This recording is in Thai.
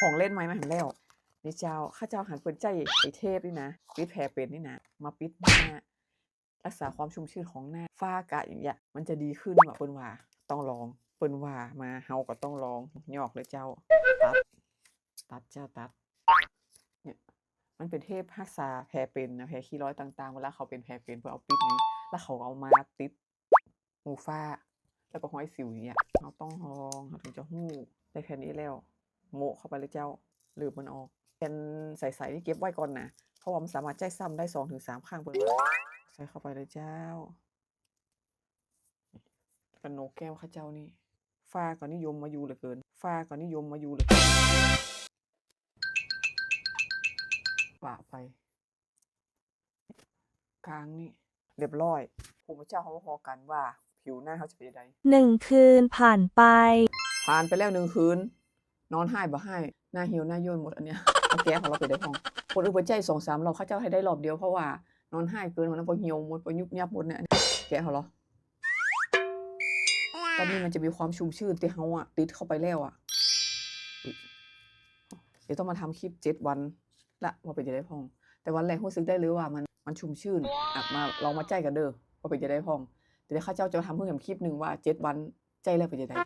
ของเล่นไหมมาหันแล้วนี่เจ้าข้าเจ้าหันเปิดใจไอเทพนี่นะปิดแผลเป็นนี่นะมาปิดหน้ารักษาความชุ่มชื้นของหน้าฝ้ากระอย่างเงี้ยมันจะดีขึ้นว่ะเปิ้นว่าต้องลองเปิ้นว่ามาเฮาก็ต้องลองหยอกเลยเจ้าตัดตัดเจ้าตัดเนี่ยมันเป็นเทพรักษาแผลเป็นนะแผลขี้ร้อยต่างๆเวลาเขาเป็นแผลเป็นเพื่อเอาปิดไงแล้วเขาเอามาติดหมูฟ้า แล้วก็ห้อยสิวอย่างเงี้ยเราต้องลองถึงจะหู้ได้แค่นี้แล้ว โมะเข้าไปเลยเจ้าลืมมันออก เป็นใสๆนี่เก็บไว้ก่อนนะเพราะว่ามันสามารถใจซ้ำได้สองถึงสามข้างเปิดใส่เข้าไปเลยเจ้ากันโนกแก้วข้าเจ้านี่ฟ้าก็นิยมมาอยู่เหลือเกินฟ้าก็นิยมมาอยู่เหลือเกินปะไป กลางนี่เรียบร้อยภูมิเจ้าเขาก็พอกันว่า ผิวหน้าเขาจะเป็นยังไงหนึ่งคืนผ่านไป ผ่านไปแล้วหนึ่งคืน นอนให้บ่ให้หน้าหี่ยวหน้าย่นหมดอันเนี้ยเอาแก้ของเราไปได้พองคนอื่นไปใจสองสามเราเขาเจ้าให้ได้รอบเดียวเพราะว่านอนให้เกินวันนั้นพอหี่ยวหมดพอยุบยับหมดเนี่ยอันนี้แกะเขาเรอตอนนี้มันจะมีความชุ่มชื่นที่เขาอะติดเข้าไปแล้วอะเดี๋ยวต้องมาทำคลิปเจ็ดวันละว่าเป็นจะได้พอง แต่วันแรกรู้สึกได้เลยว่ามันมันชุ่มชื่นอะมาลองมาใจกันเด้อว่าเป็นจะได้พองแต่เดี๋ยวข้าเจ้าจะทำเพิ่มคลิปหนึ่งว่าเจ็ดวันใจแล้วเป็นจะได้